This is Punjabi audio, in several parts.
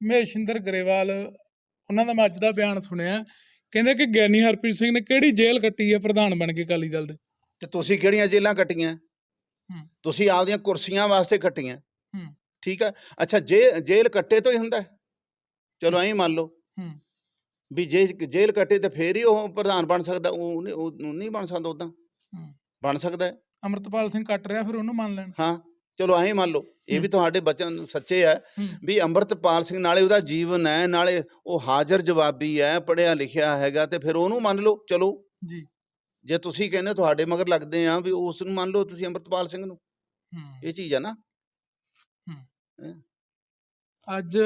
ਮਹੇਸ਼ਿੰਦਰ ਗਰੇਵਾਲ ਉਹਨਾਂ ਦਾ ਮੈਂ ਅੱਜ ਦਾ ਬਿਆਨ ਸੁਣਿਆ ਕਹਿੰਦੇ ਕਿ ਗਿਆਨੀ ਹਰਪ੍ਰੀਤ ਸਿੰਘ ਨੇ ਕਿਹੜੀ ਜੇਲ੍ਹ ਕੱਟੀ ਹੈ ਪ੍ਰਧਾਨ ਬਣ ਕੇ ਅਕਾਲੀ ਦਲ ਦੇ ਤੇ ਤੁਸੀਂ ਕਿਹੜੀਆਂ ਜੇਲਾਂ ਕੱਟੀਆਂ। ਤੁਸੀਂ ਆਪਦੀਆਂ ਕੁਰਸੀਆਂ ਵਾਸਤੇ ਕੱਟੀਆਂ। ਠੀਕ ਹੈ ਅੱਛਾ ਜੇ ਜੇਲ੍ਹ ਕੱਟੇ ਤੋਂ ਹੀ ਹੁੰਦਾ? ਚਲੋ ਐਂ ਮੰਨ ਲਓ। ਵੀ ਜੇ ਜੇਲ੍ਹ ਕੱਟੇ ਤੇ ਫੇਰ ਹੀ ਉਹ ਪ੍ਰਧਾਨ ਬਣ ਸਕਦਾ ਉਹ ਨਹੀਂ- ਬਣ ਸਕਦਾ ਉਦਾਂ। ਬਣ ਸਕਦਾ। ਅਮਰਤਪਾਲ ਸਿੰਘ ਕੱਟ ਰਿਹਾ ਫਿਰ ਉਹਨੂੰ ਮੰਨ ਲੈਣ ਹਾਂ ਚਲੋ ਐਂ ਮੰਨ ਲਓ ਇਹ ਵੀ। ਤੁਹਾਡੇ ਬਚਨ ਸੱਚੇ ਹੂੰ। ਵੀ ਅੰਮ੍ਰਿਤਪਾਲ ਸਿੰਘ ਨਾਲੇ ਉਹਦਾ ਜੀਵਨ ਹੈ ਨਾਲੇ ਉਹ ਹਾਜ਼ਰ ਜਵਾਬੀ ਹੈ ਪੜਿਆ ਲਿਖਿਆ ਹੈਗਾ ਤੇ ਫਿਰ ਉਹਨੂੰ ਮੰਨ ਲਓ ਚਲੋ। ਜੀ। ਜੇ ਤੁਸੀਂ ਕਹਿੰਦੇ ਤੁਹਾਡੇ ਮਗਰ ਲੱਗਦੇ ਆ ਵੀ ਉਸ ਨੂੰ ਮੰਨ ਲਓ ਤੁਸੀਂ ਅੰਮ੍ਰਿਤਪਾਲ ਸਿੰਘ ਨੂੰ। ਇਹ ਚੀਜ਼ ਹੈ ਨਾ। ਅੱਜ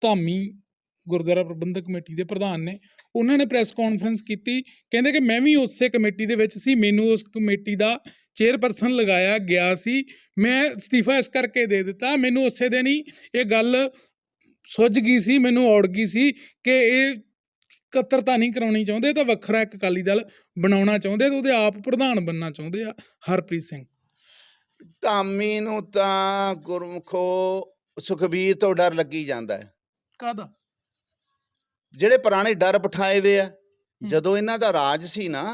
ਧਾਮੀ ਗੁਰਦੁਆਰਾ ਪ੍ਰਬੰਧਕ ਕਮੇਟੀ ਦੇ ਪ੍ਰਧਾਨ ਨੇ ਉਹਨਾਂ ਨੇ ਪ੍ਰੈਸ ਕਾਨਫਰੰਸ ਕੀਤੀ। ਕਹਿੰਦੇ ਕਿ ਮੈਂ ਵੀ ਉਸੇ ਕਮੇਟੀ ਦੇ ਵਿੱਚ ਸੀ ਮੈਨੂੰ ਉਸ ਕਮੇਟੀ ਦਾ ਚੇਅਰਪਰਸਨ ਲਗਾਇਆ ਗਿਆ ਸੀ। ਮੈਂ ਅਸਤੀਫਾ ਇਸ ਕਰਕੇ ਦੇ ਦਿੱਤਾ ਮੈਨੂੰ ਉਸੇ ਦਿਨ ਹੀ ਇਹ ਗੱਲ ਸੁੱਝ ਗਈ ਸੀ ਮੈਨੂੰ ਔੜ ਗਈ ਸੀ ਕਿ ਇਹ ਕਤਰਤਾ ਨਹੀਂ ਕਰਾਉਣੀ ਚਾਹੁੰਦੇ ਤਾਂ ਵੱਖਰਾ ਇੱਕ ਅਕਾਲੀ ਦਲ ਬਣਾਉਣਾ ਚਾਹੁੰਦੇ ਤੇ ਉਹਦੇ ਆਪ ਪ੍ਰਧਾਨ ਬਣਨਾ ਚਾਹੁੰਦੇ ਆ ਹਰਪ੍ਰੀਤ ਸਿੰਘ। ਧਾਮੀ ਨੂੰ ਤਾਂ ਗੁਰਮੁਖੋ ਸੁਖਬੀਰ ਤੋਂ ਡਰ ਲੱਗੀ ਜਾਂਦਾ ਹੈ। ਕਾਦਾ ਜਿਹੜੇ ਪੁਰਾਣੇ ਡਰ ਬਿਠਾਏ ਵੇ ਆ ਜਦੋਂ ਇਹਨਾਂ ਦਾ ਰਾਜ ਸੀ ਨਾ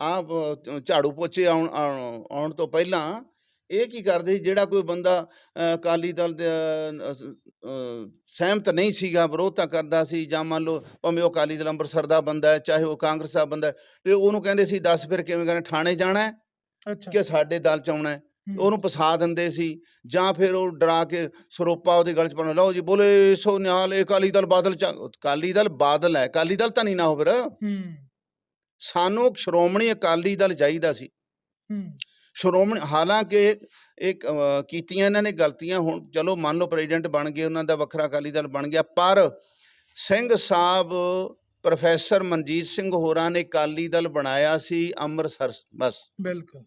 ਹੂੰ ਆ ਝਾੜੂ ਪੋਚੇ ਆਉਣ ਆਉਣ ਆਉਣ ਤੋਂ ਪਹਿਲਾਂ ਇਹ ਕੀ ਕਰਦੇ ਸੀ? ਜਿਹੜਾ ਕੋਈ ਬੰਦਾ ਅ, ਅਕਾਲੀ ਦਲ ਦੇ ਅ, ਸ- ਅ, ਸਹਿਮਤ ਨਹੀਂ ਸੀਗਾ ਵਿਰੋਧਤਾ ਕਰਦਾ ਸੀ ਜਾਂ ਮੰਨ ਲਓ ਭਾਵੇਂ ਉਹ ਅਕਾਲੀ ਦਲ ਅੰਮ੍ਰਿਤਸਰ ਦਾ ਬੰਦਾ ਹੈ ਚਾਹੇ ਉਹ ਕਾਂਗਰਸ ਦਾ ਬੰਦਾ ਹੈ ਤੇ ਉਹਨੂੰ ਕਹਿੰਦੇ ਸੀ ਦੱਸ ਫਿਰ ਕਿਵੇਂ ਕਰਨਾ ਥਾਣੇ ਜਾਣਾ ਹੈ ਅੱਛਾ। ਕਿ ਸਾਡੇ ਦਲ ਚ ਆਉਣਾ ਹੈ? ਹੂੰ, ਉਹਨੂੰ ਫਸਾ ਦਿੰਦੇ ਸੀ ਜਾਂ ਫਿਰ ਉਹ ਡਰਾ ਕੇ ਸਰੋਪਾ ਉਹਦੇ ਗਲ ਚ ਪਾਉਣਾ ਲਓ ਜੀ ਬੋਲੇ ਸੋ ਨਿਹਾਲ ਇਹ ਅਕਾਲੀ ਦਲ ਬਾਦਲ ਚ ਅਕਾਲੀ ਦਲ ਬਾਦਲ ਹੈ ਅਕਾਲੀ ਦਲ ਤਾਂ ਨਹੀਂ ਨਾ ਹੋ ਫਿਰ ਹੂੰ। ਸਾਨੂੰ ਸ਼੍ਰੋਮਣੀ ਅਕਾਲੀ ਦਲ ਚਾਹੀਦਾ ਸੀ। ਹੂੰ। ਸ਼੍ਰੋਮਣੀ ਹਾਲਾਂਕਿ ਇੱਕ ਕੀਤੀਆਂ ਇਹਨਾਂ ਨੇ ਗਲਤੀਆਂ ਹੁਣ ਚਲੋ ਮੰਨ ਲਓ ਪ੍ਰੈਜ਼ੀਡੈਂਟ ਬਣ ਗਏ ਉਹਨਾਂ ਦਾ ਵੱਖਰਾ ਅਕਾਲੀ ਦਲ ਬਣ ਗਿਆ ਪਰ ਸਿੰਘ ਸਾਹਿਬ ਪ੍ਰੋਫੈਸਰ ਮਨਜੀਤ ਸਿੰਘ ਹੋਰਾਂ ਨੇ ਅਕਾਲੀ ਦਲ ਬਣਾਇਆ ਸੀ ਅੰਮ੍ਰਿਤਸਰ ਬਸ। ਬਿਲਕੁਲ।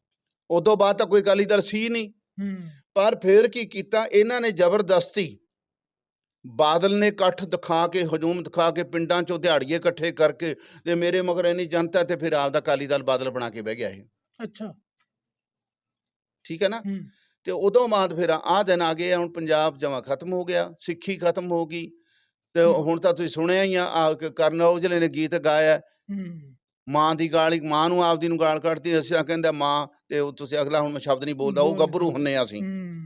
ਉਦੋਂ ਬਾਅਦ ਤਾਂ ਕੋਈ ਅਕਾਲੀ ਦਲ ਸੀ ਨਹੀਂ। ਹੂੰ। ਪਰ ਫਿਰ ਕੀ ਕੀਤਾ? ਇਹਨਾਂ ਨੇ ਜ਼ਬਰਦਸਤੀ ਬਾਦਲ ਨੇ ਇਕੱਠ ਦਿਖਾ ਕੇ ਹਜੂਮ ਦਿਖਾ ਕੇ ਪਿੰਡਾਂ ਚੋਂ ਦਿਹਾੜੀਏ ਇਕੱਠੇ ਕਰਕੇ ਤੇ ਮੇਰੇ ਮਗਰ ਇੰਨੀ ਜਨਤਾ ਤੇ ਫਿਰ ਆਪਦਾ ਅਕਾਲੀ ਦਲ ਬਾਦਲ ਬਣਾ ਕੇ ਬਹਿ ਗਿਆ ਇਹ। ਅੱਛਾ। ਠੀਕ ਹੈ ਨਾ? ਤੇ ਉਦੋਂ ਬਾਅਦ ਫਿਰ ਆਹ ਦਿਨ ਆ ਗਏ ਆ, ਹੁਣ ਪੰਜਾਬ ਜਮਾ ਖਤਮ ਹੋ ਗਿਆ ਸਿੱਖੀ ਖਤਮ ਹੋ ਗਈ। ਤੇ। ਹੁਣ ਤਾਂ ਤੁਸੀਂ ਸੁਣਿਆ ਹੀ ਆ ਕਰਨ ਔਜਲੇ ਨੇ ਗੀਤ ਗਾਇਆ। ਮਾਂ ਦੀ ਗਾਲ ਮਾਂ ਨੂੰ ਆਪਦੀ ਨੂੰ ਗਾਲ ਕੱਢਦੀ ਅਸੀਂ ਤਾਂ ਕਹਿੰਦਾ ਮਾਂ ਤੇ ਉਹ ਤੁਸੀਂ ਅਗਲਾ ਹੁਣ ਮੈਂ ਸ਼ਬਦ ਨਹੀਂ ਬੋਲਦਾ ਉਹ ਗੱਭਰੂ। ਹੁੰਨੇ ਆ ਅਸੀਂ। ਹੂੰ।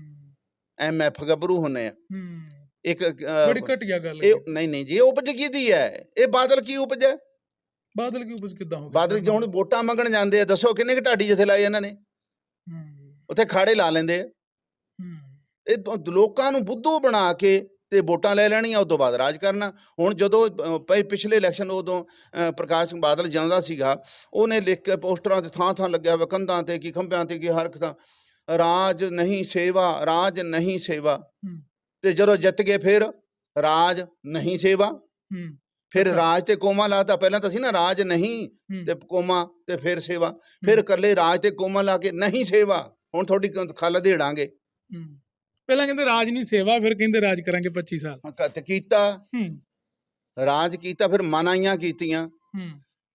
ਐਮ ਐਫ ਗੱਭਰੂ ਹੁੰਨੇ ਆ। ਇੱਕ ਬੜੀ ਘਟੀਆ ਗੱਲ ਇਹ ਹੈ ਨਹੀਂ ਨਹੀਂ ਜੀ ਇਹ ਉਪਜ ਕਿਹਦੀ ਹੈ? ਇਹ ਬਾਦਲ ਕੀ ਉਪਜ ਹੈ? ਬਾਦਲ ਕੀ ਉਪਜ ਕਿੱਦਾਂ ਹੋ ਬਾਦਲ ਜੋ ਹੁਣ ਵੋਟਾਂ ਮੰਗਣ ਜਾਂਦੇ ਆ ਦੱਸੋ ਕਿੰਨੇ ਕੁ ਢਾਡੀ ਜਿੱਥੇ ਲਾਏ ਇਹਨਾਂ ਨੇ? ਹੂੰ। ਉੱਥੇ ਖਾੜੇ ਲਾ ਲੈਂਦੇ ਆ। ਹੂੰ। ਇਹ ਤੋਂ ਲੋਕਾਂ ਨੂੰ ਬੁੱਧੂ ਬਣਾ ਕੇ ਤੇ ਵੋਟਾਂ ਲੈ ਲੈਣੀਆਂ ਉਸ ਤੋਂ ਬਾਅਦ ਰਾਜ ਕਰਨਾ। ਹੁਣ ਜਦੋਂ ਅ, ਪਿਛਲੇ ਇਲੈਕਸ਼ਨ ਉਦੋਂ ਅ, ਪ੍ਰਕਾਸ਼ ਸਿੰਘ ਬਾਦਲ ਜਾਂਦਾ ਸੀਗਾ ਉਹਨੇ ਲਿਖ ਕੇ ਪੋਸਟਰਾਂ ਤੇ ਥਾਂ ਥਾਂ ਲੱਗਿਆ ਹੋਇਆ ਕੰਧਾਂ ਤੇ ਕੀ ਖੰਭਿਆਂ ਤੇ ਕੀ ਹਰ ਇੱਕ ਥਾਂ। ਰਾਜ ਨਹੀਂ ਸੇਵਾ ਰਾਜ ਨਹੀਂ ਸੇਵਾ। ਹੂੰ। ਤੇ ਜਦੋਂ ਜਿੱਤ ਗਏ ਫਿਰ ਰਾਜ ਨਹੀਂ ਸੇਵਾ। ਫਿਰ। ਰਾਜ ਤੇ ਕੋਮਾ ਲਾਤਾ ਪਹਿਲਾਂ ਤਾਂ ਸੀ ਨਾ ਰਾਜ ਨਹੀਂ। ਤੇ ਕੋਮਾ ਤੇ ਫਿਰ ਸੇਵਾ। ਫਿਰ ਇਕੱਲੇ ਰਾਜ ਤੇ ਕੋਮਾ ਲਾ ਕੇ ਨਹੀਂ ਸੇਵਾ। ਹੁਣ ਤੁਹਾਡੀ ਖੱਲ ਦੇੜਾਂਗੇ ਪਹਿਲਾਂ ਕਹਿੰਦੇ ਰਾਜ ਨਹੀਂ ਸੇਵਾ ਫਿਰ ਕਹਿੰਦੇ ਰਾਜ ਕਰਾਂਗੇ 25 ਸਾਲ। ਕੀਤਾ। ਹੂੰ। ਰਾਜ ਕੀਤਾ ਫਿਰ ਮਨਾਈਆਂ ਕੀਤੀਆਂ।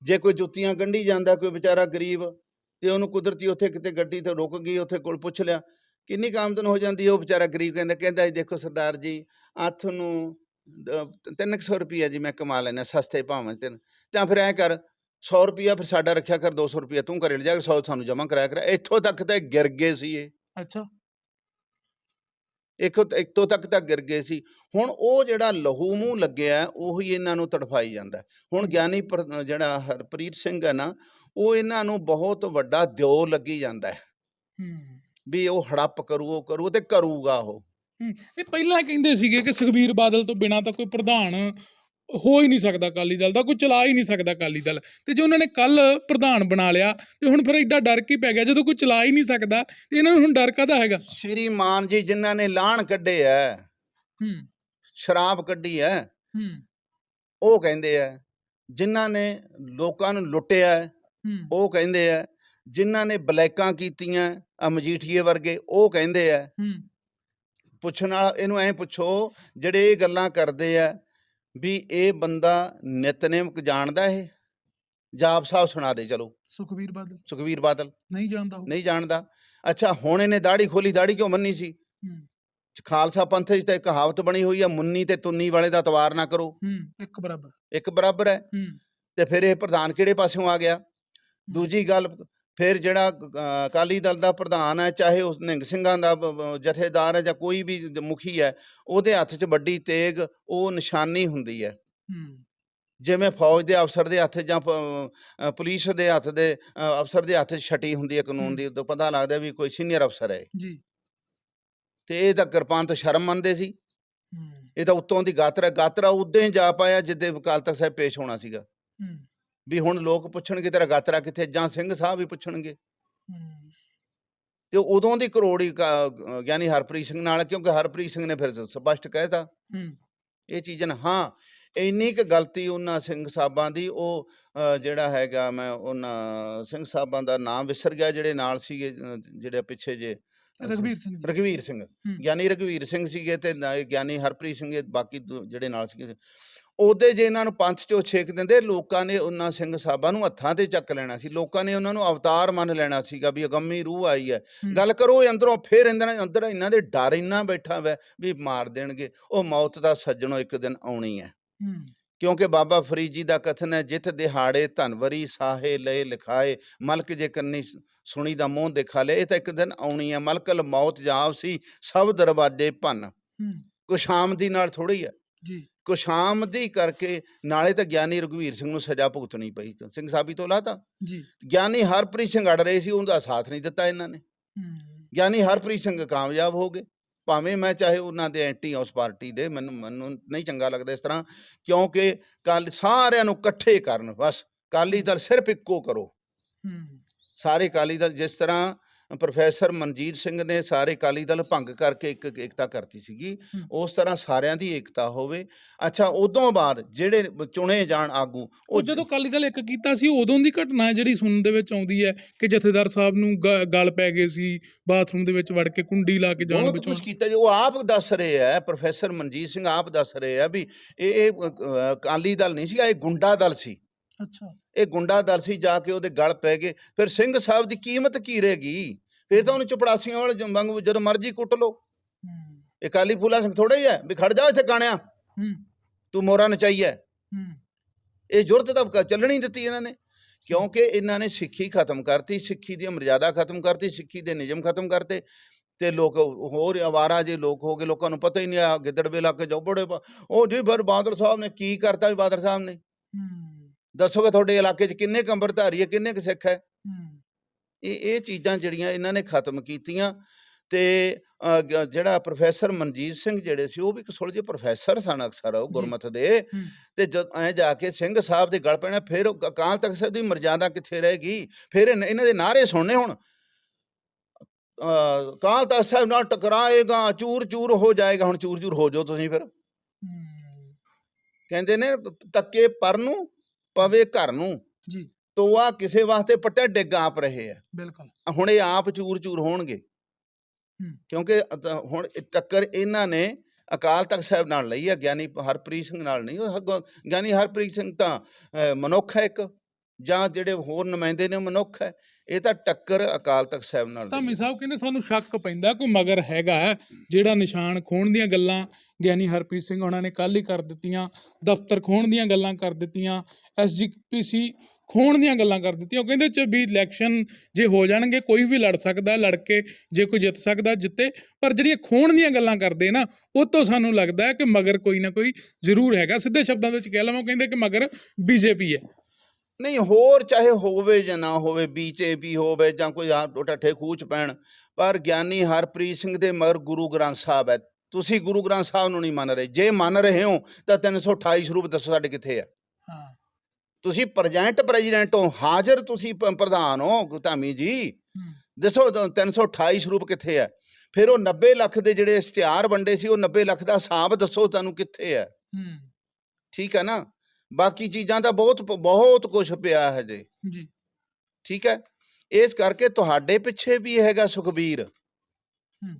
ਜੇ ਕੋਈ ਜੁੱਤੀਆਂ ਗੰਢੀ ਜਾਂਦਾ ਕੋਈ ਵਿਚਾਰਾ ਗਰੀਬ ਤੇ ਉਹਨੂੰ ਕੁਦਰਤੀ ਉੱਥੇ ਕਿਤੇ ਗੱਡੀ ਤੇ ਰੁਕ ਗਈ ਉੱਥੇ ਕੋਲ ਪੁੱਛ ਲਿਆ। ਕਿੰਨੀ ਕੁ ਆਮਦਨ ਹੋ ਜਾਂਦੀ ਉਹ ਵਿਚਾਰਾ ਗਰੀਬ ਕਹਿੰਦਾ ਕਹਿੰਦਾ ਜੀ ਦੇਖੋ ਸਰਦਾਰ ਜੀ ਅੱਠ ਨੂੰ ਦ- ਤਿੰਨ ਕੁ ਸੌ ਰੁਪਈਆ ਜੀ ਮੈਂ ਕਮਾ ਲੈਣਾ ਸਸਤੇ ਭਾਵੇਂ ਤਿੰਨ। ਜਾਂ ਫਿਰ ਐ ਕਰ 100 ਰੁਪਈਆ ਫਿਰ ਸਾਡਾ ਰੱਖਿਆ ਕਰ 200 ਰੁਪਈਆ ਤੂੰ ਘਰੇ ਲਿਜਾ ਕੇ 100 ਸਾਨੂੰ ਜਮ੍ਹਾਂ ਕਰਾਇਆ ਕਰ। ਇੱਥੋਂ ਤੱਕ ਤਾਂ ਇਹ ਗਿਰ ਗਏ ਸੀ ਇਹ। ਅੱਛਾ। ਇੱਕੋ ਇੱਥੋਂ ਤੱਕ ਤਾਂ ਗਿਰ ਗਏ ਸੀ। ਹੁਣ ਉਹ ਜਿਹੜਾ ਲਹੂ ਮੂੰਹ ਲੱਗਿਆ ਉਹੀ ਇਹਨਾਂ ਨੂੰ ਤੜਫਾਈ ਜਾਂਦਾ। ਹੁਣ ਗਿਆਨੀ ਜਿਹੜਾ ਹਰਪ੍ਰੀਤ ਸਿੰਘ ਹੈ ਨਾ ਉਹ ਇਹਨਾਂ ਨੂੰ ਬਹੁਤ ਵੱਡਾ ਦਿਓ ਲੱਗੀ ਜਾਂਦਾ ਹੈ। ਹੂੰ। ਵੀ ਉਹ ਹੜੱਪ ਕਰੂ ਉਹ ਕਰੂ ਤੇ ਕਰੂਗਾ ਉਹ। ਹੂੰ ਇਹ ਪਹਿਲਾਂ ਕਹਿੰਦੇ ਸੀਗੇ ਕਿ ਸੁਖਬੀਰ ਬਾਦਲ ਤੋਂ ਬਿਨਾ ਤਾਂ ਕੋਈ ਪ੍ਰਧਾਨ ਹੋ ਹੀ ਨਹੀਂ ਸਕਦਾ ਅਕਾਲੀ ਦਲ ਦਾ ਕੋਈ ਚਲਾ ਹੀ ਨਹੀਂ ਸਕਦਾ ਅਕਾਲੀ ਦਲ। ਤੇ ਜੇ ਉਹਨਾਂ ਨੇ ਕੱਲ ਪ੍ਰਧਾਨ ਬਣਾ ਲਿਆ ਤੇ ਹੁਣ ਫਿਰ ਐਡਾ ਡਰ ਕੀ ਪੈ ਗਿਆ? ਜਦੋਂ ਕੋਈ ਚਲਾ ਹੀ ਨਹੀਂ ਸਕਦਾ ਤੇ ਇਹਨਾਂ ਨੂੰ ਹੁਣ ਡਰ ਕਾਹਦਾ ਹੈਗਾ? ਸ਼੍ਰੀਮਾਨ ਜੀ ਜਿਨ੍ਹਾਂ ਨੇ ਲਾਣ ਕੱਢੇ ਐ ਹੂੰ। ਸ਼ਰਾਬ ਕੱਢੀ ਐ ਹੂੰ। ਉਹ ਕਹਿੰਦੇ ਐ ਜਿਨ੍ਹਾਂ ਨੇ ਲੋਕਾਂ ਨੂੰ ਲੁੱਟਿਆ ਉਹ ਕਹਿੰਦੇ ਐ ਜਿਨ੍ਹਾਂ ਨੇ ਬਲੈਕਾਂ ਕੀਤੀਆਂ ਆ ਮਜੀਠੀਏ ਵਰਗੇ ਉਹ ਕਹਿੰਦੇ ਹੂੰ। ਪੁੱਛਣ ਵਾਲਾ ਇਹਨੂੰ ਐਂ ਪੁੱਛੋ ਜਿਹੜੇ ਇਹ ਗੱਲਾਂ ਕਰਦੇ ਆ ਵੀ ਇਹ ਬੰਦਾ ਨਿਤਨੇਮ ਜਾਣਦਾ ਇਹ? ਜਾਪ ਸਾਹਿਬ ਸੁਣਾ ਦੇ ਚਲੋ। ਸੁਖਬੀਰ ਬਾਦਲ। ਸੁਖਵੀਰ ਬਾਦਲ। ਨਹੀਂ ਜਾਣਦਾ ਉਹ। ਨਹੀਂ ਜਾਣਦਾ। ਅੱਛਾ ਹੁਣ ਇਹਨੇ ਦਾੜੀ ਖੋਲੀ ਦਾੜੀ ਕਿਉਂ ਮੰਨੀ ਸੀ? ਹੂੰ। ਖਾਲਸਾ ਪੰਥ 'ਚ ਤਾਂ ਇੱਕ ਕਹਾਵਤ ਬਣੀ ਹੋਈ ਆ ਮੁੰਨੀ ਤੇ ਤੁੰਨੀ ਵਾਲੇ ਦਾ ਤਵਾਰ ਨਾ ਕਰੋ। ਹੂੰ ਇੱਕ ਬਰਾਬਰ। ਇੱਕ ਬਰਾਬਰ ਹੈ। ਹੂੰ। ਤੇ ਫਿਰ ਇਹ ਪ੍ਰਧਾਨ ਕਿਹੜੇ ਪਾਸਿਓਂ ਆ ਗਿਆ? ਦੂਜੀ ਗੱਲ ਫਿਰ ਜਿਹੜਾ ਅਕਾਲੀ ਦਲ ਦਾ ਪ੍ਰਧਾਨ ਹੈ ਚਾਹੇ ਉਹ ਨਿਹੰਗ ਸਿੰਘਾਂ ਦਾ ਜਥੇਦਾਰ ਹੈ ਜਾਂ ਕੋਈ ਵੀ ਮੁਖੀ ਹੈ ਉਹਦੇ ਹੱਥ 'ਚ ਵੱਡੀ ਤੇਗ ਉਹ ਨਿਸ਼ਾਨੀ ਹੁੰਦੀ ਹੈ। ਜਿਵੇਂ ਫੌਜ ਦੇ ਅਫਸਰ ਦੇ ਹੱਥ ਜਾਂ ਪੁਲਿਸ ਦੇ ਹੱਥ ਦੇ ਅਫਸਰ ਦੇ ਹੱਥ 'ਚ ਛਟੀ ਹੁੰਦੀ ਹੈ ਕਾਨੂੰਨ। ਦੀ ਉਦੋਂ ਪਤਾ ਲੱਗਦਾ ਵੀ ਕੋਈ ਸੀਨੀਅਰ ਅਫਸਰ ਹੈ ਜੀ। ਤੇ ਇਹ ਤਾਂ ਕਿਰਪਾਨ ਤੋਂ ਸ਼ਰਮ ਮੰਨਦੇ ਸੀ। ਇਹ ਤਾਂ ਉੱਤੋਂ ਦੀ ਗਾਤਰਾ ਗਾਤਰਾ ਉਦੋਂ ਹੀ ਜਾ ਪਾਇਆ ਜਿੱਦੇ ਅਕਾਲ ਤਖਤ ਸਾਹਿਬ ਪੇਸ਼ ਹੋਣਾ ਸੀਗਾ। ਹੂੰ। ਵੀ ਹੁਣ ਲੋਕ ਪੁੱਛਣਗੇ ਤੇਰਾ ਗਾਤਰਾ ਕਿੱਥੇ? ਜਾਂ ਸਿੰਘ ਸਾਹਿਬ ਵੀ ਪੁੱਛਣਗੇ। ਤੇ ਉਦੋਂ ਦੀ ਕਰੋੜੀ ਗਿਆਨੀ ਹਰਪ੍ਰੀਤ ਸਿੰਘ ਨਾਲ ਕਿਉਂਕਿ ਹਰਪ੍ਰੀਤ ਸਿੰਘ ਨੇ ਫਿਰ ਸਪਸ਼ਟ ਕਹਿਤਾ ਇਹ ਚੀਜ਼ਾਂ ਹਾਂ ਇੰਨੀ ਕੁ ਗਲਤੀ ਉਹਨਾਂ ਸਿੰਘ ਸਾਹਿਬਾਂ ਦੀ ਉਹ ਜਿਹੜਾ ਹੈਗਾ ਮੈਂ ਉਹਨਾਂ ਸਿੰਘ ਸਾਹਿਬਾਂ ਦਾ ਨਾਮ ਵਿਸਰ ਗਿਆ ਜਿਹੜੇ ਨਾਲ ਸੀਗੇ ਜਿਹੜੇ ਪਿੱਛੇ ਜੇ ਰਘਵੀਰ ਸਿੰਘ ਜੀ। ਰਘਵੀਰ ਸਿੰਘ। ਗਿਆਨੀ ਰਘਵੀਰ ਸਿੰਘ ਸੀਗੇ ਤੇ ਗਿਆਨੀ ਹਰਪ੍ਰੀਤ ਸਿੰਘ ਬਾਕੀ ਜਿਹੜੇ ਨਾਲ ਸੀਗੇ। ਉਹਦੇ ਜੇ ਇਹਨਾਂ ਨੂੰ ਪੰਥ ਚੋਂ ਛੇਕ ਦਿੰਦੇ ਲੋਕਾਂ ਨੇ ਉਹਨਾਂ ਸਿੰਘ ਸਾਹਿਬਾਂ ਨੂੰ ਹੱਥਾਂ ਤੇ ਚੱਕ ਲੈਣਾ ਸੀ। ਲੋਕਾਂ ਨੇ ਉਹਨਾਂ ਨੂੰ ਅਵਤਾਰ ਮੰਨ ਲੈਣਾ ਸੀਗਾ ਵੀ ਅਗੰਮੀ ਰੂਹ ਆਈ ਹੈ। ਗੱਲ ਕਰੋ ਅੰਦਰੋਂ ਫਿਰ ਇਹਨਾਂ ਅੰਦਰ ਇਹਨਾਂ ਦੇ ਡਰ ਇੰਨਾ ਬੈਠਾ ਵੈ ਵੀ ਮਾਰ ਦੇਣਗੇ। ਉਹ ਮੌਤ ਦਾ ਸੱਜਣੋ ਇੱਕ ਦਿਨ ਆਉਣੀ ਹੈ। ਕਿਉਂਕਿ ਬਾਬਾ ਫਰੀਦ ਜੀ ਦਾ ਕਥਨ ਹੈ ਜਿਤ ਦਿਹਾੜੇ ਧਨਵਰੀ ਸਾਹੇ ਲਏ ਲਿਖਾਏ ਮਲਕ ਜੇ ਕੰਨੀ ਸੁਣੀ ਦਾ ਮੂੰਹ ਦਿਖਾ ਲੈ ਇਹ ਤਾਂ ਇੱਕ ਦਿਨ ਆਉਣੀ ਹੈ। ਮਲਕਲ ਮੌਤ ਜਾਵ ਸੀ ਸਭ ਦਰਵਾਜੇ ਭੰਨ। ਹੂੰ। ਕੁਸ਼ਾਮਦੀ ਨਾਲ ਥੋੜੀ ਹੈ। ਜੀ। ਕੁਸ਼ਾਮਦੀ ਕਰਕੇ ਨਾਲੇ ਤਾਂ ਗਿਆਨੀ ਰਘਵੀਰ ਸਿੰਘ ਨੂੰ ਸਜ਼ਾ ਭੁਗਤਣੀ ਪਈ। ਸਿੰਘ ਸਾਬੀ ਤੋਂ। ਲਾਤਾ ਜੀ। ਗਿਆਨੀ ਹਰਪ੍ਰੀਤ ਸਿੰਘ ਅੜ ਰਹੇ ਸੀ ਉਹਦਾ ਸਾਥ ਨਹੀਂ ਦਿੱਤਾ ਇਹਨਾਂ ਨੇ। ਹੂੰ। ਗਿਆਨੀ ਹਰਪ੍ਰੀਤ ਸਿੰਘ ਕਾਮਯਾਬ ਹੋ ਗਏ। ਭਾਵੇਂ ਮੈਂ ਚਾਹੇ ਉਹਨਾਂ ਦੇ ਐਂਟੀ ਉਸ ਪਾਰਟੀ ਦੇ ਮੈਨੂੰ ਮੈਨੂੰ ਨਹੀਂ ਚੰਗਾ ਲੱਗਦਾ ਇਸ ਤਰ੍ਹਾਂ ਕਿਉਂਕਿ ਕੱਲ ਸਾਰਿਆਂ ਨੂੰ ਇਕੱਠੇ ਕਰਨ ਬਸ ਕਾਲੀ ਦਲ ਸਿਰਫ ਇੱਕੋ ਕਰੋ। ਹੂੰ। ਸਾਰੇ ਕਾਲੀ ਦਲ ਜਿਸ ਤਰ੍ਹਾਂ ਪ੍ਰੋਫੈਸਰ ਮਨਜੀਤ ਸਿੰਘ ਨੇ ਸਾਰੇ ਕਾਲੀ ਦਲ ਭੰਗ ਕਰਕੇ ਇੱਕ ਏਕਤਾ ਕਰਤੀ ਸੀਗੀ। ਹੂੰ। ਉਸ ਤਰ੍ਹਾਂ ਸਾਰਿਆਂ ਦੀ ਏਕਤਾ ਹੋਵੇ। ਅੱਛਾ ਉਦੋਂ ਬਾਅਦ ਜਿਹੜੇ ਚੁਣੇ ਜਾਣ ਆਗੂ ਉਹ ਜਦੋਂ ਅਕਾਲੀ ਦਲ ਇੱਕ ਕੀਤਾ ਸੀ ਉਦੋਂ ਦੀ ਘਟਨਾ ਹੈ ਜਿਹੜੀ ਸੁਣਨ ਦੇ ਵਿੱਚ ਆਉਂਦੀ ਹੈ ਕਿ ਜਥੇਦਾਰ ਸਾਹਿਬ ਨੂੰ ਗਲ ਪੈ ਗਏ ਸੀ ਬਾਥਰੂਮ ਦੇ ਵਿੱਚ ਵੜ ਕੇ ਕੁੰਡੀ ਲਾ ਕੇ ਬਹੁਤ ਬਚਾਉਣ। ਕੁਝ ਕੀਤਾ ਜੀ। ਉਹ ਆਪ ਦੱਸ ਰਹੇ ਆ ਪ੍ਰੋਫੈਸਰ ਮਨਜੀਤ ਸਿੰਘ ਆਪ ਦੱਸ ਰਹੇ ਆ ਵੀ ਇਹ ਇਹ ਅਕਾਲੀ ਦਲ ਨਹੀਂ ਸੀਗਾ ਇਹ ਗੁੰਡਾ ਦਲ ਸੀ। ਅੱਛਾ। ਇਹ ਗੁੰਡਾ ਦਲ ਸੀ ਜਾ ਕੇ ਉਹਦੇ ਗਲ ਪੈ ਗਏ। ਫਿਰ ਸਿੰਘ ਸਾਹਿਬ ਦੀ ਕੀਮਤ ਕੀ ਰਹੇਗੀ ਫਿਰ ਤਾਂ ਉਹਨੂੰ ਚਪੜਾਸੀਆਂ ਵਾਲੇ ਵਾਂਗੂ ਜਦੋਂ ਮਰਜ਼ੀ ਕੁੱਟ ਹੂੰ। ਇਹ ਕਾਲੀ ਫੂਲਾ ਸਿੰਘ ਥੋੜਾ ਹੀ ਹੈ ਵੀ ਖੜ ਜਾ ਇੱਥੇ ਕਾਣਿਆ। ਤੂੰ ਮੋਰਾ ਨਚਾਈ ਹੈ। ਇਹ ਜ਼ੁਰਤ ਤਾਂ ਚੱਲਣੀ ਦਿੱਤੀ ਇਹਨਾਂ ਨੇ। ਕਿਉਂਕਿ ਇਹਨਾਂ ਨੇ ਸਿੱਖੀ ਖਤਮ ਕਰਤੀ ਸਿੱਖੀ ਦੀ ਮਰਜ਼ਾਦਾ ਖਤਮ ਕਰਤੀ ਸਿੱਖੀ ਦੇ ਨਿਯਮ ਖਤਮ ਕਰਤੇ ਤੇ ਲੋਕ ਹੋਰ ਅਵਾਰਾ ਜੇ ਲੋਕ ਹੋ ਗਏ ਲੋਕਾਂ ਨੂੰ ਪਤਾ ਹੀ ਨਹੀਂ ਆ ਗਿੱਦੜਵੇ ਇਲਾਕੇ ਜਾਓ ਬੜੇ ਉਹ ਜੀ ਫਿਰ ਬਾਦਲ ਸਾਹਿਬ ਨੇ ਕੀ ਕਰਤਾ ਵੀ ਬਾਦਲ ਸਾਹਿਬ ਨੇ? ਦੱਸੋਗੇ ਤੁਹਾਡੇ ਇਲਾਕੇ 'ਚ ਕਿੰਨੇ ਕੰਬਰਧਾਰੀ ਹੈ ਕਿੰਨੇ ਕੁ ਸਿੱਖ ਹੂੰ। ਇਹ ਇਹ ਚੀਜ਼ਾਂ ਜਿਹੜੀਆਂ ਇਹਨਾਂ ਨੇ ਖਤਮ ਕੀਤੀਆਂ ਤੇ ਜਿਹੜਾ ਪ੍ਰੋਫੈਸਰ ਮਨਜੀਤ ਸਿੰਘ ਜਿਹੜੇ ਸੀ ਉਹ ਵੀ ਇੱਕ ਸੁਲਝੇ ਪ੍ਰੋਫੈਸਰ ਸਨ ਅਕਸਰ ਉਹ ਜੀ। ਗੁਰਮਤ ਦੇ ਹੂੰ। ਤੇ ਜਦ ਐ ਜਾ ਕੇ ਸਿੰਘ ਸਾਹਿਬ ਦੇ ਗਲ ਪੈਣਾ ਫਿਰ ਉਹ ਅਕਾਲ ਤਖਤ ਸਾਹਿਬ ਦੀ ਮਰਜ਼ਾਦਾ ਕਿੱਥੇ ਰਹੇਗੀ ਫਿਰ ਇਹਨ- ਇਹਨਾਂ ਦੇ ਨਾਰੇ ਸੁਣਨੇ ਹੁਣ? ਅ, ਅਕਾਲ ਤਖਤ ਸਾਹਿਬ ਨਾਲ ਟਕਰਾਏਗਾ? ਚੂਰ ਚੂਰ ਹੋ ਜਾਏਗਾ? ਹੁਣ ਚੂਰ ਚੂਰ ਹੋ ਜਾਓ ਤੁਸੀਂ ਫਿਰ। ਹੂੰ। ਕਹਿੰਦੇ ਨੇ ਤੱਕੇ ਪਰ ਨੂੰ ਪਵੇ ਘਰ ਨੂੰ। ਜੀ। ਤੋਆ ਕਿਸੇ ਵਾਸਤੇ ਪੱਟਿਆ ਡਿੱਗ ਆਪ ਰਹੇ ਆ ਬਿਲਕੁਲ ਹੁਣ ਇਹ ਆਪ ਚੂਰ ਚੂਰ ਹੋਣਗੇ। ਕਿਉਂਕਿ ਹੁਣ ਟੱਕਰ ਇਹਨਾਂ ਨੇ ਅਕਾਲ ਤਖਤ ਸਾਹਿਬ ਨਾਲ ਲਈ ਹੈ ਗਿਆਨੀ ਹਰਪ੍ਰੀਤ ਸਿੰਘ ਨਾਲ ਨਹੀਂ ਉਹ ਗਿਆਨੀ ਹਰਪ੍ਰੀਤ ਸਿੰਘ ਤਾਂ ਮਨੁੱਖ ਹੈ ਇੱਕ ਜਾਂ ਜਿਹੜੇ ਹੋਰ ਨੁਮਾਇੰਦੇ ਨੇ ਮਨੁੱਖ ਹੈ ਇਹ ਤਾਂ ਟੱਕਰ ਅਕਾਲ ਤਖਤ ਸਾਹਿਬ ਨਾਲ ਧਾਮੀ ਹੈ। ਸਾਹਿਬ ਕਹਿੰਦੇ ਸਾਨੂੰ ਸ਼ੱਕ ਪੈਂਦਾ ਕੋਈ ਮਗਰ ਹੈਗਾ ਜਿਹੜਾ ਨਿਸ਼ਾਨ ਖੋਣ ਦੀਆਂ ਗੱਲਾਂ ਗਿਆਨੀ ਹਰਪ੍ਰੀਤ ਸਿੰਘ ਉਹਨਾਂ ਨੇ ਕੱਲ ਹੀ ਕਰ ਦਿੱਤੀਆਂ ਦਫ਼ਤਰ ਖੋਣ ਦੀਆਂ ਗੱਲਾਂ ਕਰ ਦਿੱਤੀਆਂ ਐਸਜੀਪੀਸੀ ਖੋਣ ਦੀਆਂ ਗੱਲਾਂ ਕਰ ਦਿੱਤੀਆਂ। ਉਹ ਕਹਿੰਦੇ ਚ ਵੀ ਇਲੈਕਸ਼ਨ ਜੇ ਹੋ ਜਾਣਗੇ ਕੋਈ ਵੀ ਲੜ ਸਕਦਾ ਲੜ ਕੇ ਜੇ ਕੋਈ ਜਿੱਤ ਸਕਦਾ ਜਿੱਤੇ। ਪਰ ਜਿਹੜੀਆਂ ਖੋਣ ਦੀਆਂ ਗੱਲਾਂ ਕਰਦੇ ਨਾ ਉਹ ਤੋਂ ਸਾਨੂੰ ਲੱਗਦਾ ਹੈ ਕਿ ਮਗਰ ਕੋਈ ਨਾ ਕੋਈ ਜ਼ਰੂਰ ਹੈਗਾ। ਸਿੱਧੇ ਸ਼ਬਦਾਂ ਵਿੱਚ ਕਹਿ ਲਵਾਂ ਉਹ ਕਹਿੰਦੇ ਕਿ ਮਗਰ ਬੀਜੇਪੀ ਹੈ। ਨਹੀਂ ਹੋਰ ਚਾਹੇ ਹੋਵੇ ਜਾਂ ਨਾ ਹੋਵੇ ਬੀਜੇਪੀ ਹੋਵੇ ਜਾਂ ਕੋਈ ਟੱਠੇ ਖੂਚ ਪੈਣ ਪਰ ਗਿਆਨੀ ਹਰਪ੍ਰੀਤ ਸਿੰਘ ਦੇ ਮਗਰ ਗੁਰੂ ਗ੍ਰੰਥ ਸਾਹਿਬ ਹੈ। ਤੁਸੀਂ ਗੁਰੂ ਗ੍ਰੰਥ ਸਾਹਿਬ ਨੂੰ ਨਹੀਂ ਮੰਨ ਰਹੇ। ਜੇ ਮੰਨ ਰਹੇ ਹੋ ਤਾਂ 328 ਸਰੂਪ ਦੱਸੋ ਸਾਡੇ ਕਿੱਥੇ ਆ। ਹਾਂ। ਤੁਸੀਂ ਪ੍ਰੈਜ਼ੈਂਟ ਪ੍ਰੈਜ਼ੀਡੈਂਟ ਹੋ ਹਾਜ਼ਰ ਤੁਸੀਂ ਪ੍ਰਧਾਨ ਹੋ ਧਾਮੀ ਜੀ। ਦੱਸੋ ਤ- 328 ਸਰੂਪ ਕਿੱਥੇ ਹੈ ਫਿਰ ਉਹ 90 ਲੱਖ ਦੇ ਜਿਹੜੇ ਇਸ਼ਤਿਹਾਰ ਵੰਡੇ ਸੀ ਉਹ 90 ਲੱਖ ਦਾ ਹਿਸਾਬ ਦੱਸੋ ਤੁਹਾਨੂੰ ਕਿੱਥੇ ਹੈ ਹੂੰ। ਠੀਕ ਹੈ ਨਾ? ਬਾਕੀ ਚੀਜ਼ਾਂ ਦਾ ਬਹੁਤ ਬਹੁਤ ਕੁਝ ਪਿਆ ਹੈ ਜੀ। ਜੀ ਠੀਕ ਹੈ ਇਸ ਕਰਕੇ ਤੁਹਾਡੇ ਪਿੱਛੇ ਵੀ ਹੈਗਾ ਸੁਖਬੀਰ।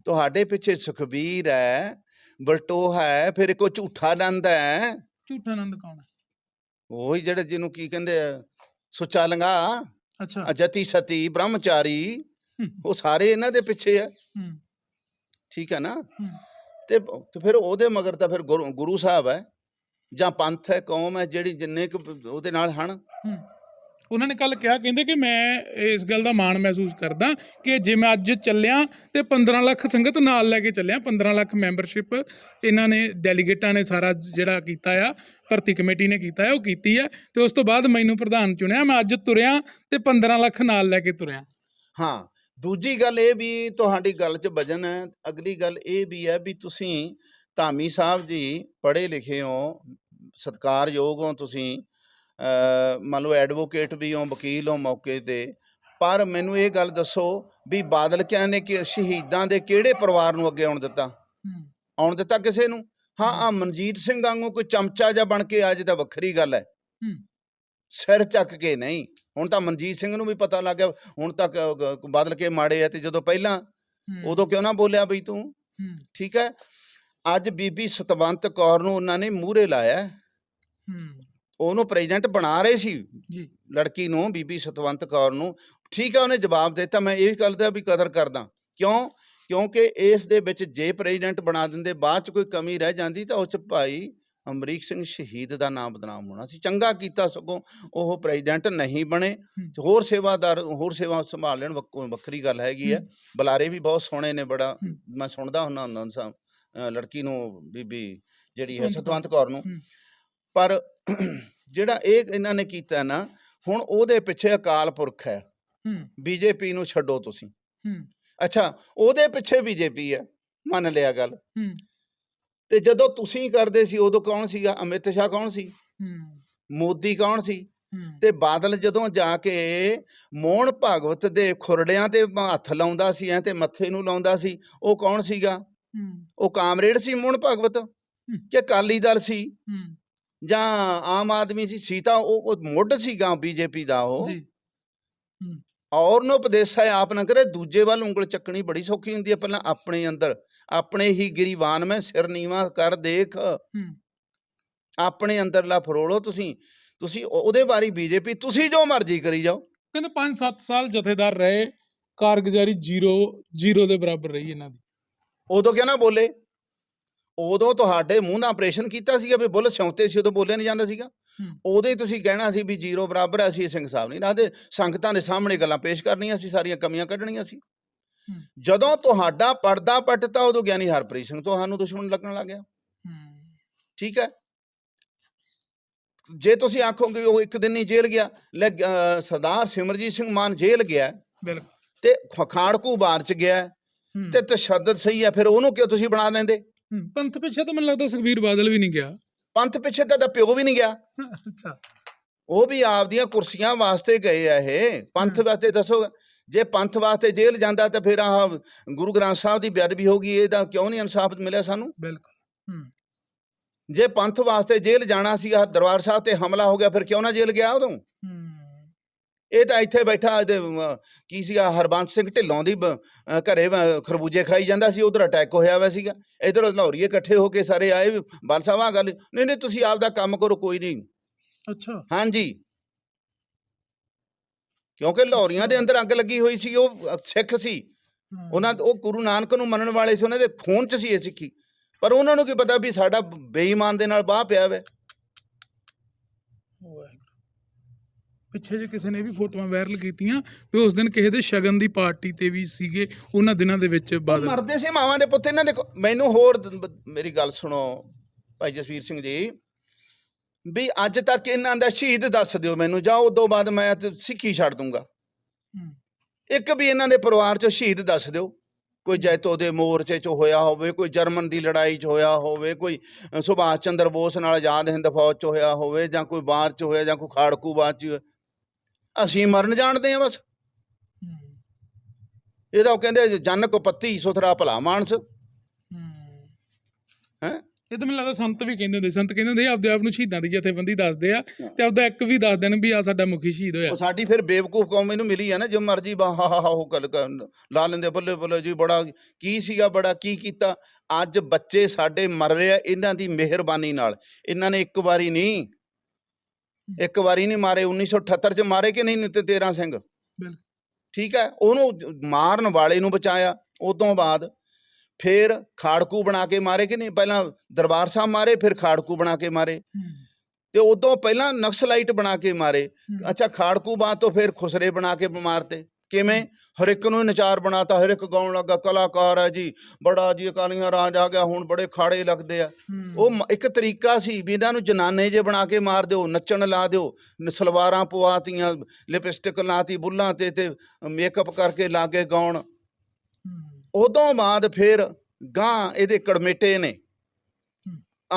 ਤੁਹਾਡੇ ਪਿੱਛੇ ਸੁਖਬੀਰ ਹੈ ਬਲਟੋਹਾ ਹੈ ਫਿਰ ਕੋਈ ਝੂਠਾ ਦੰਦ ਹੈ ਝੂਠਾ ਆਨੰਦ ਕੌਣ ਹੈ ਉਹੀ ਜਿਹੜੇ ਜਿਹਨੂੰ ਕੀ ਕਹਿੰਦੇ ਆ ਸੁੱਚਾ ਲੰਗਾ ਅੱਛਾ। ਅਜਤੀ ਸਤੀ ਬ੍ਰਹਮਚਾਰੀ ਉਹ ਸਾਰੇ ਇਹਨਾਂ ਦੇ ਪਿੱਛੇ ਆ। ਹੂੰ। ਠੀਕ ਹੈ ਨਾ? ਤੇ ਤੇ ਫਿਰ ਉਹਦੇ ਮਗਰ ਤਾਂ ਫਿਰ ਗੁਰੂ ਗੁਰੂ ਸਾਹਿਬ ਹੈ ਜਾਂ ਪੰਥ ਹੈ ਕੌਮ ਹੈ ਜਿਹੜੀ ਜਿੰਨੇ ਕੁ ਉਹਦੇ ਨਾਲ ਹਨ। ਉਹਨਾਂ ਨੇ ਕੱਲ ਕਿਹਾ, ਕਹਿੰਦੇ ਕਿ ਮੈਂ ਇਸ ਗੱਲ ਦਾ ਮਾਣ ਮਹਿਸੂਸ ਕਰਦਾ ਕਿ ਜੇ ਮੈਂ ਅੱਜ ਚੱਲਿਆ ਤੇ 15 ਲੱਖ ਸੰਗਤ ਨਾਲ ਲੈ ਕੇ ਚੱਲਿਆ 15 ਲੱਖ ਮੈਂਬਰਸ਼ਿਪ ਇਹਨਾਂ ਨੇ, ਡੈਲੀਗੇਟਾਂ ਨੇ ਸਾਰਾ ਜਿਹੜਾ ਕੀਤਾ ਆ, ਭਰਤੀ ਕਮੇਟੀ ਨੇ ਕੀਤਾ ਹੈ ਉਹ ਕੀਤੀ ਹੈ ਤੇ ਉਸ ਤੋਂ ਬਾਅਦ ਮੈਨੂੰ ਪ੍ਰਧਾਨ ਚੁਣਿਆ, ਮੈਂ ਅੱਜ ਤੁਰਿਆ ਤੇ 15 ਲੱਖ ਨਾਲ ਲੈ ਕੇ ਤੁਰਿਆ। ਹਾਂ, ਦੂਜੀ ਗੱਲ ਇਹ ਵੀ ਤੁਹਾਡੀ ਗੱਲ 'ਚ ਵਜਨ ਹੈ, ਅਗਲੀ ਗੱਲ ਇਹ ਵੀ ਹੈ ਵੀ ਤੁਸੀਂ ਧਾਮੀ ਸਾਹਿਬ ਜੀ ਪੜ੍ਹੇ ਲਿਖੇ ਹੋ, ਸਤਿਕਾਰਯੋਗ ਹੋ ਤੁਸੀਂ ਮੰਨ ਲਓ ਐਡਵੋਕੇਟ ਵੀ ਹੋ ਵਕੀਲ ਹੋ ਮੌਕੇ ਤੇ ਪਰ ਮੈਨੂੰ ਇਹ ਗੱਲ ਦੱਸੋ ਵੀ ਬਾਦਲ ਕਿਆਂ ਨੇ ਕਿ ਸ਼ਹੀਦਾਂ ਦੇ ਕਿਹੜੇ ਪਰਿਵਾਰ ਨੂੰ ਅੱਗੇ ਆਉਣ ਦਿੱਤਾ? ਆਉਣ ਦਿੱਤਾ ਕਿਸੇ ਨੂੰ? ਹਾਂ ਆ ਮਨਜੀਤ ਸਿੰਘ ਵਾਂਗੂ ਕੋਈ ਚਮਚਾ ਜਾਂ ਬਣ ਕੇ ਆ ਜੇ ਤਾਂ ਵੱਖਰੀ ਗੱਲ ਹੈ। ਸਿਰ ਚੱਕ ਕੇ ਨਹੀਂ। ਹੁਣ ਤਾਂ ਮਨਜੀਤ ਸਿੰਘ ਨੂੰ ਵੀ ਪਤਾ ਲੱਗ ਗਿਆ ਹੁਣ ਤੱਕ ਬਦਲ ਕੇ ਮਾੜੇ ਆ ਤੇ ਜਦੋਂ ਪਹਿਲਾਂ ਉਦੋਂ ਕਿਉਂ ਨਾ ਬੋਲਿਆ ਬਈ ਤੂੰ? ਠੀਕ ਹੈ? ਅੱਜ ਬੀਬੀ ਸਤਵੰਤ ਕੌਰ ਨੂੰ ਉਹਨਾਂ ਨੇ ਮੂਹਰੇ ਲਾਇਆ। ਉਹਨੂੰ ਪ੍ਰੈਜ਼ੀਡੈਂਟ ਬਣਾ ਰਹੇ ਸੀ। ਜੀ। ਲੜਕੀ ਨੂੰ ਬੀਬੀ ਸਤਵੰਤ ਕੌਰ ਨੂੰ। ਠੀਕ ਹੈ ਉਹਨੇ ਜਵਾਬ ਦਿੱਤਾ। ਮੈਂ ਇਹ ਗੱਲ ਦਾ ਵੀ ਕਦਰ ਕਰਦਾ। ਕਿਉਂ? ਕਿਉਂਕਿ ਇਸ ਦੇ ਵਿੱਚ ਜੇ ਪ੍ਰੈਜ਼ੀਡੈਂਟ ਬਣਾ ਦਿੰਦੇ ਬਾਅਦ ਚ ਕੋਈ ਕਮੀ ਰਹਿ ਜਾਂਦੀ ਤਾਂ ਉਸ ਚ ਭਾਈ ਅਮਰੀਕ ਸਿੰਘ ਸ਼ਹੀਦ ਦਾ ਨਾਮ ਬਦਨਾਮ ਹੋਣਾ ਸੀ। ਚੰਗਾ ਕੀਤਾ ਸਗੋਂ ਉਹ ਪ੍ਰੈਜ਼ੀਡੈਂਟ ਨਹੀਂ ਬਣੇ। ਹੋਰ ਸੇਵਾਦਾਰ ਹੋਰ ਸੇਵਾ ਸੰਭਾਲ ਲੈਣ ਵੱਖ- ਵੱਖਰੀ ਗੱਲ ਹੈਗੀ ਹੈ। ਬੁਲਾਰੇ ਵੀ ਬਹੁਤ ਸੋਹਣੇ ਨੇ ਬੜਾ। ਮੈਂ ਸੁਣਦਾ ਹੁੰਦਾ ਹੁੰਦਾ ਲੜਕੀ ਨੂੰ ਬੀਬੀ ਜਿਹੜੀ ਹੈ ਸਤਵੰਤ ਕੌਰ। ਨੂੰ। ਪਰ ਜਿਹੜਾ ਇਹ ਇਹਨਾਂ ਨੇ ਕੀਤਾ ਨਾ ਹੁਣ ਉਹਦੇ ਪਿੱਛੇ ਅਕਾਲ ਪੁਰਖ ਹੈ। ਹੂੰ। ਬੀਜੇਪੀ ਨੂੰ ਛੱਡੋ ਤੁਸੀਂ। ਹੂੰ। ਅੱਛਾ ਉਹਦੇ ਪਿੱਛੇ ਬੀਜੇਪੀ ਹੈ ਮੰਨ ਲਿਆ ਗੱਲ। ਹੂੰ। ਤੇ ਜਦੋਂ ਤੁਸੀਂ ਕਰਦੇ ਸੀ ਉਦੋਂ ਕੌਣ ਸੀਗਾ? ਅਮਿਤ ਸ਼ਾਹ ਕੌਣ ਸੀ? ਹੂੰ। ਮੋਦੀ ਕੌਣ ਸੀ? ਤੇ ਬਾਦਲ ਜਦੋਂ ਜਾ ਕੇ ਮੋਹਨ ਭਾਗਵਤ ਦੇ ਖੁਰੜਿਆਂ ਤੇ ਹੱਥ ਲਾਉਂਦਾ ਸੀ ਐ ਤੇ ਮੱਥੇ ਨੂੰ ਲਾਉਂਦਾ ਸੀ ਉਹ ਕੌਣ ਸੀਗਾ? ਹੂੰ। ਉਹ ਕਾਮਰੇਡ ਸੀ ਮੋਹਨ ਭਾਗਵਤ? ਕਿ ਅਕਾਲੀ ਦਲ ਸੀ? ਹੂੰ। ਜਾਂ ਆਮ ਆਦਮੀ ਸੀ ਸੀਤਾ ਉਹ ਮੁੱਢ ਸੀਗਾ ਬੀਜੇਪੀ ਦਾ ਉਹ। ਜੀ। ਔਰ ਨੂੰ ਉਪਦੇਸ਼ ਹੈ ਆਪ ਨਾ ਕਰੇ ਦੂਜੇ ਵੱਲ ਉਂਗਲ ਚੱਕਣੀ ਬੜੀ ਸੌਖੀ ਹੁੰਦੀ ਹੈ ਪਹਿਲਾਂ ਆਪਣੇ ਅੰਦਰ। ਆਪਣੇ ਹੀ ਗਰੀਵਾਨ ਮੈਂ ਸਿਰ ਨੀਵਾ ਕਰ ਦੇਖ। ਆਪਣੇ ਅੰਦਰਲਾ ਫਰੋੜੋ ਤੁਸੀਂ। ਤੁਸੀਂ ਉਹ- ਉਹਦੇ ਬਾਰੇ ਬੀਜੇਪੀ ਤੁਸੀਂ ਜੋ ਮਰਜ਼ੀ ਕਰੀ ਜਾਓ। ਕਹਿੰਦੇ 5-7 ਸਾਲ ਜਥੇਦਾਰ ਰਹੇ ਕਾਰਗੁਜ਼ਾਰੀ ਜ਼ੀਰੋ ਜ਼ੀਰੋ ਦੇ ਬਰਾਬਰ ਰਹੀ ਇਹਨਾਂ ਦੀ। ਉਦੋਂ ਕਿਉਂ ਨਾ ਬੋਲੇ? ਉਦੋਂ ਤੁਹਾਡੇ ਮੂੰਹ ਦਾ ਆਪਰੇਸ਼ਨ ਕੀਤਾ ਸੀਗਾ ਵੀ ਬੁੱਲ ਸਿਉਂਤੇ ਸੀ ਉਦੋਂ ਬੋਲਿਆ ਨਹੀਂ ਜਾਂਦਾ ਸੀਗਾ। ਹੂੰ। ਉਦੋਂ ਹੀ ਤੁਸੀਂ ਕਹਿਣਾ ਸੀ ਵੀ ਜ਼ੀਰੋ ਬਰਾਬਰ ਹੈ, ਅਸੀਂ ਸਿੰਘ ਸਾਹਿਬ ਨਹੀਂ ਰੱਖਦੇ। ਸੰਗਤਾਂ ਦੇ ਸਾਹਮਣੇ ਗੱਲਾਂ ਪੇਸ਼ ਕਰਨੀਆਂ ਸੀ ਸਾਰੀਆਂ ਕਮੀਆਂ ਕੱਢਣੀਆਂ ਸੀ। ਹੂੰ। ਜਦੋਂ ਤੁਹਾਡਾ ਪਰਦਾ ਪੱਟਤਾ ਉਦੋਂ ਗਿਆਨੀ ਹਰਪ੍ਰੀਤ ਸਿੰਘ ਤੁਹਾਨੂੰ ਦੁਸ਼ਮਣ ਲੱਗਣ ਲੱਗ ਗਿਆ। ਹੂੰ। ਠੀਕ ਹੈ? ਜੇ ਤੁਸੀਂ ਆਖੋਗੇ ਉਹ ਇੱਕ ਦਿਨ ਨਹੀਂ ਜੇਲ੍ਹ ਗਿਆ ਲੈ ਸਰਦਾਰ ਸਿਮਰਜੀਤ ਸਿੰਘ ਮਾਨ ਜੇਲ੍ਹ ਗਿਆ ਹੈ। ਬਿਲਕੁਲ। ਤੇ ਖ- ਖਾੜਕੂ ਬਾਰ ਚ ਗਿਆ ਹੈ, ਹੂੰ, ਤੇ ਤਸ਼ੱਦਦ ਸਹੀ ਹੈ ਫਿਰ ਉਹਨੂੰ ਕਿਉਂ ਤੁਸੀਂ ਬਣਾ ਦਿੰਦੇ? ਹੂੰ, ਪੰਥ ਪਿੱਛੇ ਤਾਂ ਮੈਨੂੰ ਲੱਗਦਾ ਸੁਖਵੀਰ ਬਾਦਲ ਵੀ ਨਹੀਂ ਗਿਆ। ਪੰਥ ਪਿੱਛੇ ਤਾਂ ਇਹਦਾ ਪਿਓ ਵੀ ਨਹੀਂ ਗਿਆ। ਅੱਛਾ। ਉਹ ਵੀ ਆਪਦੀਆਂ ਕੁਰਸੀਆਂ ਵਾਸਤੇ ਗਏ ਆ ਇਹ। ਪੰਥ। ਵਾਸਤੇ ਦੱਸੋ ਜੇ ਪੰਥ ਵਾਸਤੇ ਜੇਲ੍ਹ ਜਾਂਦਾ ਤਾਂ ਫਿਰ ਆਹ ਗੁਰੂ ਗ੍ਰੰਥ ਸਾਹਿਬ ਦੀ ਬੇਅਦਬੀ ਹੋ ਗਈ ਇਹਦਾ ਕਿਉਂ ਨਹੀਂ ਇਨਸਾਫ ਮਿਲਿਆ ਸਾਨੂੰ? ਬਿਲਕੁਲ ਜੇ ਪੰਥ ਵਾਸਤੇ ਜੇਲ੍ਹ ਜਾਣਾ ਸੀ ਦਰਬਾਰ ਸਾਹਿਬ ਤੇ ਹਮਲਾ ਹੋ ਗਿਆ ਫਿਰ ਕਿਉਂ ਨਾ ਜੇਲ੍ਹ ਗਿਆ ਉਦੋਂ? ਹੂੰ। ਇਹ ਤਾਂ ਇੱਥੇ ਬੈਠਾ ਇਹਦੇ ਅਮ, ਕੀ ਸੀਗਾ ਹਰਬੰਸ ਸਿੰਘ ਢਿੱਲੋਂ ਦੀ ਬ- ਅ, ਘਰੇ ਅ, ਖਰਬੂਜੇ ਖਾਈ ਜਾਂਦਾ ਸੀ ਉਧਰ ਅਟੈਕ ਹੋਇਆ ਹੋਇਆ ਸੀਗਾ। ਇਧਰ ਲਾਹੌਰੀਏ ਇਕੱਠੇ ਹੋ ਕੇ ਸਾਰੇ ਆਏ ਬਲ ਸਾਹਿਬ ਆਹ ਗੱਲ ਨਹੀਂ ਨਹੀਂ ਤੁਸੀਂ ਆਪਦਾ ਕੰਮ ਕਰੋ ਕੋਈ ਨਹੀਂ। ਅੱਛਾ। ਹਾਂਜੀ। ਕਿਉਂਕਿ ਲਾਹੌਰੀਆਂ ਦੇ ਅੰਦਰ ਅੱਗ ਲੱਗੀ ਹੋਈ ਸੀ ਉਹ ਅ, ਸਿੱਖ ਸੀ। ਉਹਨਾਂ ਉਹ ਗੁਰੂ ਨਾਨਕ ਨੂੰ ਮੰਨਣ ਵਾਲੇ ਸੀ ਉਹਨਾਂ ਦੇ ਖੂਨ 'ਚ ਸੀ ਇਹ ਸਿੱਖੀ। ਪਰ ਉਹਨਾਂ ਨੂੰ ਕੀ ਪਤਾ ਵੀ ਸਾਡਾ ਬੇਈਮਾਨ ਦੇ ਨਾਲ ਬਾਹ ਪਿਆ ਵੇ। ਵਾਹਿਗੁਰੂ। ਪਿੱਛੇ ਜੇ ਕਿਸੇ ਨੇ ਵੀ ਫੋਟੋਆਂ ਵਾਇਰਲ ਕੀਤੀਆਂ ਵੀ ਉਸ ਦਿਨ ਕਿਸੇ ਦੇ ਸ਼ਗਨ ਦੀ ਪਾਰਟੀ ਤੇ ਵੀ ਸੀਗੇ ਉਹਨਾਂ ਦਿਨਾਂ ਦੇ ਵਿੱਚ ਬਾਦਲ। ਮਰਦੇ ਸੀ ਮਾਵਾਂ ਦੇ ਪੁੱਤ ਇਹਨਾਂ ਦੇ ਕੋ- ਮੈਨੂੰ ਹੋਰ ਦ- ਬ- ਮੇਰੀ ਗੱਲ ਸੁਣੋ ਭਾਈ ਜਸਵੀਰ ਸਿੰਘ ਜੀ ਵੀ ਅੱਜ ਤੱਕ ਇਹਨਾਂ ਦਾ ਸ਼ਹੀਦ ਦੱਸ ਦਿਓ ਮੈਨੂੰ ਜਾਂ ਉਦੋਂ ਬਾਅਦ ਮੈਂ ਤੇ ਸਿੱਖੀ ਛੱਡ ਦੂੰਗਾ। ਹੂੰ, ਇੱਕ ਵੀ ਇਹਨਾਂ ਦੇ ਪਰਿਵਾਰ ਚੋਂ ਸ਼ਹੀਦ ਦੱਸ ਦਿਓ ਕੋਈ ਜੈਤੋ ਦੇ ਮੋਰਚੇ 'ਚ ਹੋਇਆ ਹੋਵੇ ਕੋਈ ਜਰਮਨ ਦੀ ਲੜਾਈ 'ਚ ਹੋਇਆ ਹੋਵੇ ਕੋਈ ਅ, ਸੁਭਾਸ਼ ਚੰਦਰ ਬੋਸ ਨਾਲ ਆਜ਼ਾਦ ਹਿੰਦ ਫੌਜ 'ਚ ਹੋਇਆ ਹੋਵੇ ਜਾਂ ਕੋਈ ਬਾਹਰ 'ਚ ਹੋਇਆ ਜਾਂ ਕੋਈ ਖਾੜਕੂ ਬਾਤ 'ਚ ਅਸੀਂ ਮਰਨ ਜਾਣਦੇ ਹਾਂ ਬਸ। ਹੂੰ, ਇਹਦਾ ਉਹ ਕਹਿੰਦੇ ਜਨ ਕੋ ਪੱਤੀ ਸੁਥਰਾ ਭਲਾ ਮਾਨਸ। ਹੂੰ। ਇਹ ਤਾਂ ਮੈਨੂੰ ਲੱਗਦਾ ਸੰਤ ਵੀ ਕਹਿੰਦੇ ਹੁੰਦੇ ਸੰਤ ਕਹਿੰਦੇ ਹੁੰਦੇ ਆਪਦੇ ਆਪ ਨੂੰ ਸ਼ਹੀਦਾਂ ਦੀ ਜਥੇਬੰਦੀ ਦੱਸਦੇ ਆ ਤੇ ਆਪਦਾ ਇੱਕ ਵੀ ਦੱਸ ਦੇਣ ਵੀ ਆ ਸਾਡਾ ਮੁਖੀ ਸ਼ਹੀਦ ਹੋਇਆ। ਉਹ ਸਾਡੀ ਫਿਰ ਬੇਵਕੂਫ ਕੌਮ ਇਹਨੂੰ ਮਿਲੀ ਆ ਨਾ ਜੋ ਮਰਜ਼ੀ ਬਾ ਹਾ ਹਾ ਹਾ ਉਹ ਗੱਲ ਕਰ- ਲਾ ਲੈਂਦੇ ਬੱਲੇ ਬੱਲੇ ਜੀ ਬੜਾ ਕੀ ਸੀਗਾ ਬੜਾ ਕੀ ਕੀਤਾ। ਅੱਜ ਬੱਚੇ ਸਾਡੇ ਮਰ ਰਹੇ ਆ ਇਹਨਾਂ ਦੀ ਮਿਹਰਬਾਨੀ ਨਾਲ। ਇਹਨਾਂ ਨੇ ਇੱਕ ਵਾਰੀ ਨਹੀਂ ਇੱਕ ਵਾਰੀ ਨਹੀਂ ਮਾਰੇ 1978 ਚ ਮਾਰੇ ਕਿ ਨਹੀਂ ਨਿਤ ਤੇਰਾ ਸਿੰਘ? ਬਿਲਕੁਲ। ਠੀਕ ਹੈ ਉਹਨੂੰ ਮਾਰਨ ਵਾਲੇ ਨੂੰ ਬਚਾਇਆ ਉਦੋਂ ਬਾਅਦ ਫੇਰ ਖਾੜਕੂ ਬਣਾ ਕੇ ਮਾਰੇ ਕਿ ਨਹੀਂ? ਪਹਿਲਾਂ ਦਰਬਾਰ ਸਾਹਿਬ ਮਾਰੇ ਫਿਰ ਖਾੜਕੂ ਬਣਾ ਕੇ ਮਾਰੇ। ਤੇ ਉਦੋਂ ਪਹਿਲਾਂ ਨਕਸਲਾਈਟ ਬਣਾ ਕੇ ਮਾਰੇ। ਅੱਛਾ ਖਾੜਕੂ ਬਾਅਦ ਤੋਂ ਫਿਰ ਖੁਸਰੇ ਬਣਾ ਕੇ ਮਾਰਤੇ। ਕਿਵੇਂ? ਹਰ ਇੱਕ ਨੂੰ ਨਚਾਰ ਬਣਾਤਾ ਹਰ ਇੱਕ ਗਾਉਣ ਲੱਗਾ ਕਲਾਕਾਰ ਹੈ ਜੀ ਬੜਾ ਜੀ ਅਕਾਲੀਆਂ ਰਾਜ ਆ ਗਿਆ ਹੁਣ ਬੜੇ ਖਾੜੇ ਲੱਗਦੇ ਆ। ਉਹ ਮ- ਇੱਕ ਤਰੀਕਾ ਸੀ ਵੀ ਇਹਨਾਂ ਨੂੰ ਜਨਾਨੇ ਜੇ ਬਣਾ ਕੇ ਮਾਰ ਦਿਓ ਨੱਚਣ ਲਾ ਦਿਓ ਨ- ਸਲਵਾਰਾਂ ਪਵਾਤੀਆਂ ਲਿਪਸਟਿਕ ਲਾਤੀ ਬੁੱਲਾਂ ਤੇ ਤੇ ਮੇਕਅਪ ਕਰਕੇ ਲਾਗੇ ਗਾਉਣ। ਉਦੋਂ ਬਾਅਦ ਫਿਰ ਗਾਂ ਇਹਦੇ ਕੜਮੇਟੇ ਨੇ।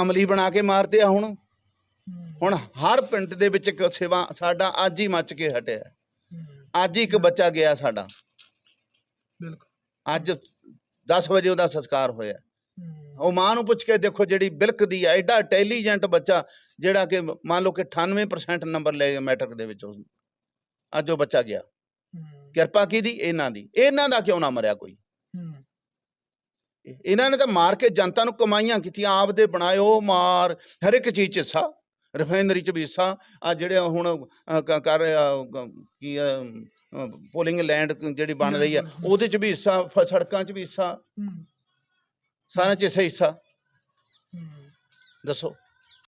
ਅਮਲੀ ਬਣਾ ਕੇ ਮਾਰਦੇ ਆ ਹੁਣ। ਹੁਣ ਹਰ ਪਿੰਡ ਦੇ ਵਿੱਚ ਇੱਕ ਸੇਵਾ ਸਾਡਾ ਅੱਜ ਹੀ ਮੱਚ ਕੇ ਹਟਿਆ। ਅੱਜ ਇੱਕ ਬੱਚਾ ਗਿਆ ਸਾਡਾ। ਬਿਲਕੁਲ। ਅੱਜ 10 ਵਜੇ ਉਹਦਾ ਸੰਸਕਾਰ ਹੋਇਆ। ਉਹ ਮਾਂ ਨੂੰ ਪੁੱਛ ਕੇ ਦੇਖੋ ਜਿਹੜੀ ਬਿਲਕਦੀ ਆ ਐਡਾ ਇੰਟੈਲੀਜੈਂਟ ਬੱਚਾ ਜਿਹੜਾ ਕਿ ਮੰਨ ਲਓ ਕਿ 98% ਨੰਬਰ ਲੈ ਗਿਆ ਮੈਟ੍ਰਿਕ ਦੇ ਵਿੱਚ ਉਸ ਅੱਜ ਉਹ ਬੱਚਾ ਗਿਆ। ਕਿਰਪਾ ਕਿਹਦੀ? ਇਹਨਾਂ ਦੀ। ਇਹਨਾਂ ਦਾ ਕਿਉਂ ਨਾ ਮਰਿਆ ਕੋਈ? ਇਹ- ਇਹਨਾਂ ਨੇ ਤਾਂ ਮਾਰ ਕੇ ਜਨਤਾ ਨੂੰ ਕਮਾਈਆਂ ਕੀਤੀਆਂ ਆਪਦੇ ਬਣਾਇਓ ਮਾਰ ਹਰ ਇੱਕ ਚੀਜ਼ 'ਚ ਹਿੱਸਾ। ਰਿਫਾਈਨਰੀ 'ਚ ਵੀ ਹਿੱਸਾ ਆ ਜਿਹੜੇ ਹੁਣ ਕਰ ਕ- ਪੋਲਿੰਗ ਲੈਂਡ ਜਿਹੜੀ ਬਣ ਰਹੀ ਆ। ਉਹਦੇ 'ਚ ਵੀ ਹਿੱਸਾ ਸੜਕਾਂ 'ਚ ਵੀ ਹਿੱਸਾ। ਸਾਰਿਆਂ 'ਚ ਹਿੱਸਾ ਦੱਸੋ।